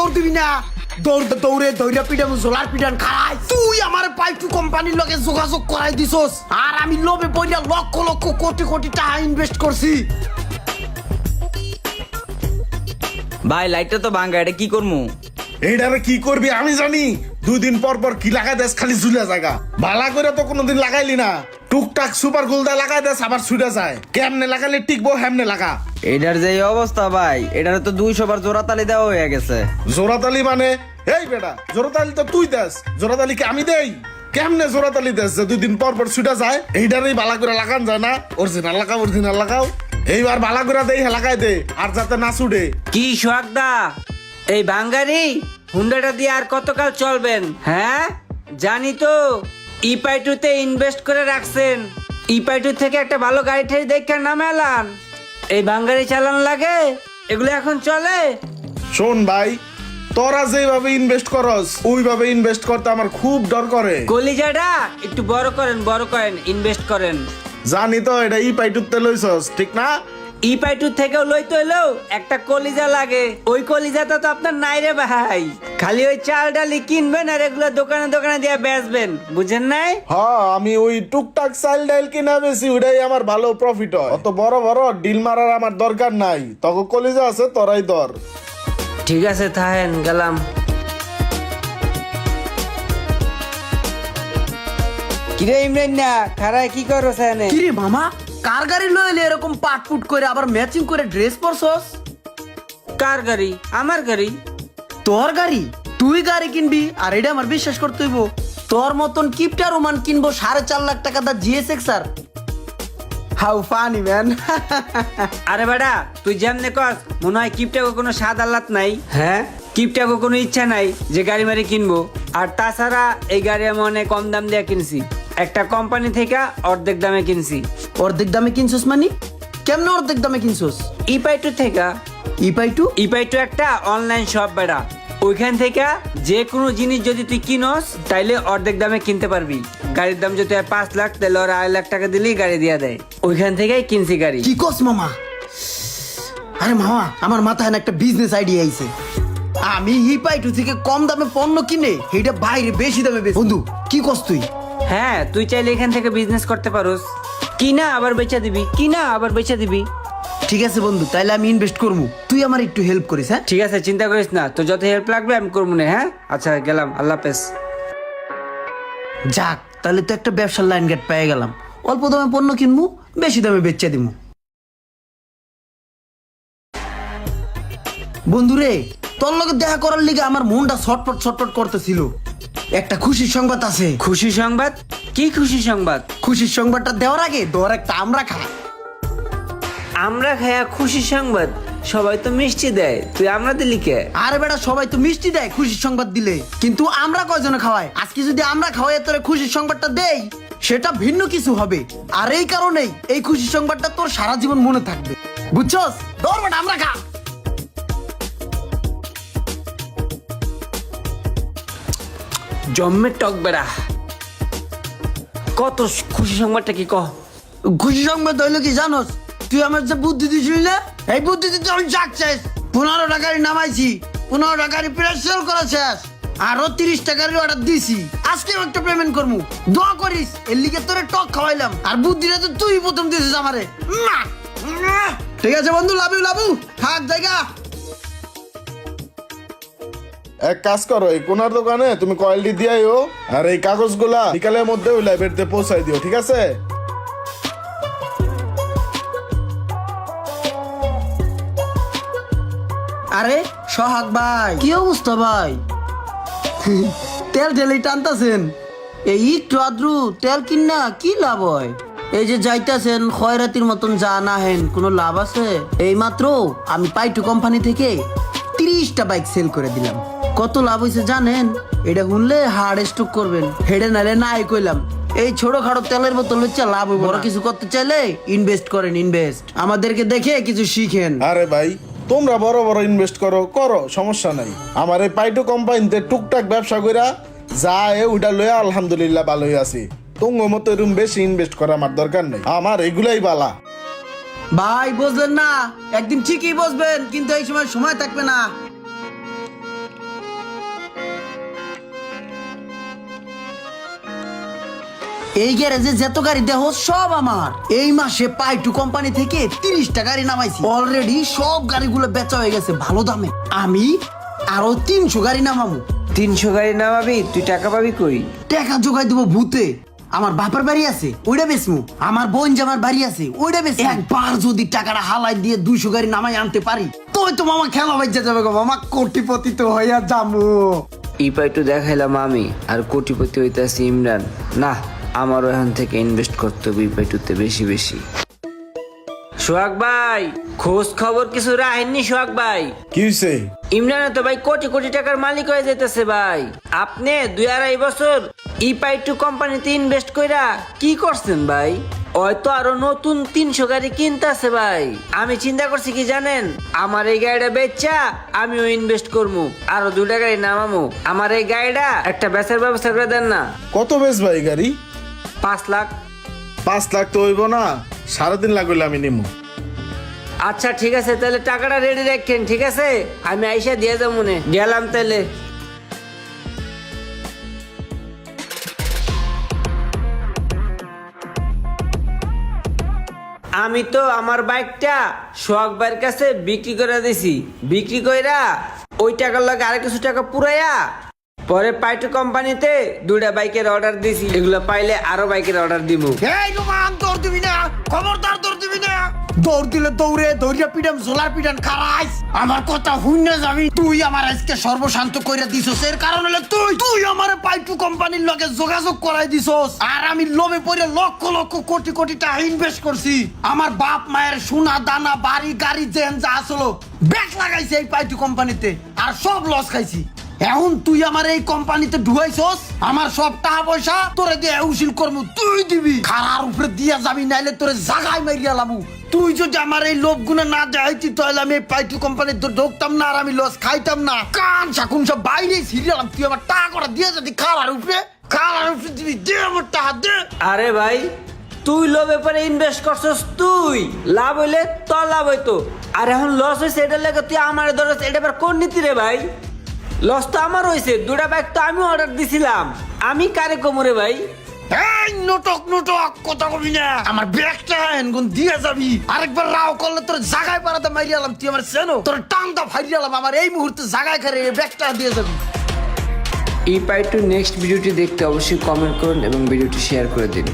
দৌড় দিবি না। দৌড় দৌড়ে দৌড়ে পিটাম জোলার পিটান খাই তুই আমার পাইটু কোম্পানির লগে যোগাযোগ করাই দিছস। আর আমি লোভে পড়িয়া লক্ষ লক্ষ কোটি কোটি টাকা ইনভেস্ট করছি। ভাই লাইটটা তো ভাঙ্গা এটা কি করমু? এইটারে কি করবি আমি জানি। দুই দিন পর পর কি লাগাই দেস খালি ঝুলে জায়গা। ভালা করে তো কোনোদিন লাগাইলি না। টুকটাক সুপার গুলদা লাগাই দেস আবার ছুটে যায়। কেমনে লাগালে টিকবো হেমনে লাগা। এটার যে অবস্থা ভাই এটার তো দুইশো বার জোড়া তালি দেওয়া হয়ে গেছে। জোরাতালি মানে? এই বেটা জোরাতালি তো তুই দেস জোরাতালি কি আমি দেই? কেমনে জোরাতালি দেস যে দুই দিন পর পর ছুটে যায়? এইটারই বালা করে লাগান যায় না? অরিজিনাল লাগাও অরিজিনাল লাগাও। এইবার বালা করে দেই লাগাই দে আর যাতে না ছুটে। কি সোহাগদা এই বাঙ্গারি হুন্ডাটা দিয়ে আর কতকাল চলবেন হ্যাঁ? জানি তো ইপাইটুতে ইনভেস্ট করে রাখছেন। ইপাইটু থেকে একটা ভালো গাড়ি ঠাড়ি দেখে নামে এলান এই বাঙ্গারি চালান লাগে? এগুলো এখন চলে? শোন ভাই তোরা যেভাবে ইনভেস্ট করস ওইভাবে ইনভেস্ট করতে আমার খুব ডর করে। কলিজাটা একটু বড় করেন বড় করেন ইনভেস্ট করেন। জানি তো এটা ই পাইটুতে লইছস ঠিক না? ইপাইটু থেকেও লইতে হইলেও একটা কলিজা লাগে। ওই কলিজাটা তো আপনার নাই রে ভাই। খালি ওই চাল ডালি কিনবেন আর এগুলো দোকানে দোকানে দিয়ে বেচবেন। বুঝেন নাই? হ্যাঁ আমি ওই টুকটাক চাইল ডাইল কিনা বেশি ওইটাই আমার ভালো প্রফিট হয়। অত বড় বড় ডিল মারার আমার দরকার নাই। তখন কলিজা আছে তোরাই দর ঠিক আছে থাহেন গেলাম। কিরে ইমরান না খারায় কি করো সেনে কিরে মামা কার গাড়ি লইলে এরকম পাট পুট করে আবার ম্যাচিং করে ড্রেস পরছস? কার গাড়ি? আমার গাড়ি। তোর গাড়ি? তুই গাড়ি কিনবি আর এটা আমার বিশ্বাস করতে হইব। তোর মতন কিপটা রোমান কিনবো সাড়ে চার লাখ টাকা the GSX R. How funny man. আরে বেটা তুই যেমনে কস মনে হয় কিপটাকে কোনো স্বাদ আল্লাত নাই। হ্যাঁ? কিপটাকে কোনো ইচ্ছা নাই যে গাড়ি মারি কিনবো। আর তাছাড়া এই গাড়ি আমি অনেক কম দাম দিয়ে কিনছি। একটা কোম্পানি থেকে অর্ধেক দামে কিনছি। অর্ধেক দামে কিনছস মানে? কেমনে অর্ধেক দামে কিনছস? ইপাইটু থেকে। ই পাই টু ইপাইটু একটা অনলাইন শপ বেড়া। ওইখান থেকে যে কোনো জিনিস যদি তুই কিনস তাইলে অর্ধেক দামে কিনতে পারবি। গাড়ির দাম যদি পাঁচ লাখ তাহলে ওরা আড়াই লাখ টাকা দিলেই গাড়ি দিয়ে দেয়। ওইখান থেকেই কিনছি গাড়ি। কি কস মামা? আরে মামা আমার মাথায় না একটা বিজনেস আইডিয়া আইছে। আমি হিপাইটু থেকে কম দামে পণ্য কিনে এটা বাইরে বেশি দামে বেচি। বন্ধু কি কস তুই? হ্যাঁ তুই চাইলে এখান থেকে বিজনেস করতে পারোস। কিনা আবার বেচা দিবি কিনা আবার বেচা দিবি। ঠিক আছে বন্ধু তাইলে আমি ইনভেস্ট করব তুই আমার একটু হেল্প করিস হ্যাঁ? ঠিক আছে চিন্তা করিস না। তো যত হেল্প লাগবে আমি করব না হ্যাঁ? আচ্ছা গেলাম। আল্লাহ হাফেজ। যাক তাহলে তো একটা ব্যবসার লাইন গেট পেয়ে গেলাম। অল্প দামে পণ্য কিনবো বেশি দামে বেচে দিব বন্ধুরে তোর লগে দেখা করার লিগে আমার মনটা ছটপট ছটপট করতেছিল। একটা খুশির সংবাদ আছে। খুশি সংবাদ? কি খুশি সংবাদ? খুশির সংবাদটা দেওয়ার আগে তোর একটা আমরা খা আমরা খায়া খুশি সংবাদ সবাই তো মিষ্টি দেয়। তুই আমরা দিলি কে? আরে বেটা সবাই তো মিষ্টি দেয় খুশির সংবাদ দিলে। কিন্তু আমরা কয়জনে খাওয়াই? আজকে যদি আমরা খাওয়াই তোর খুশির সংবাদটা দেই সেটা ভিন্ন কিছু হবে। আর এই কারণেই এই খুশির সংবাদটা তোর সারা জীবন মনে থাকবে। বুঝছস? দর বেটা আমরা খা জম্মে টক বেড়া। কত খুশি সংবাদটা কি কহ? খুশি সংবাদ হইল কি জানোস? তুই আমার যে বুদ্ধি দিছিলি না এই বুদ্ধি দিতে আমি যাচ্ছিস পনেরো টাকারই নামাইছি, পনেরো টাকারই প্রেসার করা শেষ। আরও তিরিশ টাকার অর্ডার দিছি। আজকে একটা পেমেন্ট করব দোয়া করিস, এর লিগে তোরে টক খাওয়াইলাম। আর বুদ্ধিটা তো তুই প্রথম দিছিস আমারে। ঠিক আছে বন্ধু, লাভু লাভু থাক, জায়গা। এক কাজ করো, এই কোনার দোকানে তুমি কয়েলটি দিয়াইও আর এই কাগজগুলা বিকালের মধ্যে ওই লাইব্রেরিতে পৌঁছাই দিও, ঠিক আছে? আরে, সোহাগ ভাই। কি অবস্থা ভাই? তেল ঢেলে টানতাছেন। এই একটু আদ্রু তেল কিনা কি লাভ হয়? এই যে যাইতাছেন, খয়রাতির মতন যা না হেন, কোনো লাভ আছে? এই মাত্র আমি পাইটু কোম্পানি থেকে তিরিশটা বাইক সেল করে দিলাম। কত লাভ হয়েছে জানেন? এটা শুনলে হাড় স্ট্রোক করবেন। হেডে নালে নাই কইলাম। এই ছোটখাটো তেলের বোতল হচ্ছে লাভ হইব বড় কিছু করতে চাইলে ইনভেস্ট করেন ইনভেস্ট আমাদেরকে দেখে কিছু শিখেন। আরে ভাই তোমরা বড় বড় ইনভেস্ট করো করো সমস্যা নাই। আমার এই পাইটু কোম্পানিতে টুকটাক ব্যবসা কইরা যা এ ওইটা লইয়া আলহামদুলিল্লাহ ভালো ভালোই আছি। তুঙ্গ মতো এরকম বেশি ইনভেস্ট করা আমার দরকার নেই। আমার এগুলাই বালা। ভাই বুঝলেন না? একদিন ঠিকই বসবেন কিন্তু এই সময় সময় থাকবে না। এই গ্যারেজে যত গাড়ি দেহ সব আমার। এই মাসে পাই টু কোম্পানি থেকে তিরিশটা গাড়ি নামাইছি। অলরেডি সব গাড়িগুলো বেচা হয়ে গেছে ভালো দামে। আমি আরও তিনশো গাড়ি নামাবো। তিনশো গাড়ি নামাবি তুই টাকা পাবি কই? টাকা জোগাই দেবো ভূতে। আমার বাপের বাড়ি আছে ওইটা বেসমু আমার বোন জামার বাড়ি আছে ওইটা বেশ একবার যদি টাকাটা হালাই দিয়ে দুইশো গাড়ি নামাই আনতে পারি তো তো মামা খেলা বাজ্যা যাবে গো মামা কোটিপতি তো হইয়া যাব। ইপাইটু দেখাইলাম আমি আর কোটিপতি হইতাছি ইমরান। না আমারও এখান থেকে ইনভেস্ট করতে হবে ইপাইটুতে বেশি বেশি। সোহাগ ভাই খোঁজ খবর কিছু রাখেননি সোহাগ ভাই? কি হয়েছে ইমরান তো ভাই কোটি কোটি টাকার মালিক হয়ে যেতেছে ভাই। আপনি দুই আড়াই বছর ইপাই টু কোম্পানিতে ইনভেস্ট কইরা কি করছেন ভাই? হয়তো আরও নতুন তিনশো গাড়ি কিনতেছে ভাই। আমি চিন্তা করছি কি জানেন? আমার এই গাড়িটা বেচা আমিও ইনভেস্ট করব আরও দুটা গাড়ি নামামু। আমার এই গাড়িটা একটা বেচার ব্যবস্থা করে দেন না। কত বেশ ভাই গাড়ি? পাঁচ লাখ। পাঁচ লাখ তো হইব না সাড়ে তিন লাখ হইলে আমি নিমু। আচ্ছা ঠিক আছে তাহলে টাকাটা রেডি রাখেন ঠিক আছে? আমি আইসা দিয়ে যাব মনে। গেলাম তাহলে। আমি তো আমার বাইকটা সোহাগ ভাইয়ের কাছে বিক্রি করে দিছি। বিক্রি কইরা ওই টাকার লাগে আর কিছু টাকা পুরাইয়া পরে পাইটু কোম্পানিতে দুইটা বাইকের অর্ডার দিছি। এগুলো পাইলে আরও বাইকের অর্ডার দিব এই রোমান দৌড় দিবি না। খবরদার, দৌড় দিবি না। দৌড় দিলে দৌড়ে, দৌড়িয়া পিটাম ঝোলার পিটান খারাইস। আমার কথা হুইন না যাবি। তুই আমার আজকে সর্বশান্ত কইরা দিছস। এর কারণ হলো তুই। তুই আমার পাইটু কোম্পানির লগে যোগাযোগ করাই দিছস। আর আমি লোভে পড়ে লক্ষ লক্ষ, কোটি কোটি টাকা ইনভেস্ট করছি। আমার বাপ, মায়ের সোনা, দানা, বাড়ি, গাড়ি জেন যা আসলো ব্যাক লাগাইছে এই পাইটু কোম্পানিতে। আর সব লস খাইছি। এখন তুই আমার এই কোম্পানিতে ঢুকাইছস, আমার সব টাকা পয়সা তোরে দিয়ে উসিল করব তুই দিবি। খারার উপরে দিয়া যাবি, নাইলে তোরে জাগাই মারিয়া লাবু। তুই যদি আমার এই লোভগুলো না দেখাইতি, তাহলে আমি পাইটু কোম্পানিতে ঢুকতাম না, আর আমি লস খাইতাম না। কান শাকুন সব বাইরে সিরিয়ালাম তুই আমার টাকা করে দিয়ে যদি খারার উপরে খারার উপরে দিবি, দে আমার টাকা, দে। আরে ভাই, তুই লো ব্যাপারে ইনভেস্ট করছস তুই। লাভ হইলে তোর লাভ হইতো। আর এখন লস হয়েছে এটার লেগে তুই আমার ধরছ এটা কোন নীতি রে ভাই? লস তো আমার হয়েছে দুটা ব্যাগ তো আমি অর্ডার দিছিলাম। আমি কারে কমরে ভাই? এই নটক নটক কথা কবি না। আমার ব্যাগটা এনগুন দিয়ে যাবি। আরেকবার রাও করলে তোর জাগায় পারাতে মারিয়ালাম তুই আমার সেনো তোর টানটা ফাইরিয়ালাম আমার এই মুহূর্তে জাগায় এই ব্যাগটা দিয়ে যাবি। এই পাই টু নেক্সট ভিডিওটি দেখতে অবশ্যই কমেন্ট করুন এবং ভিডিওটি শেয়ার করে দিন।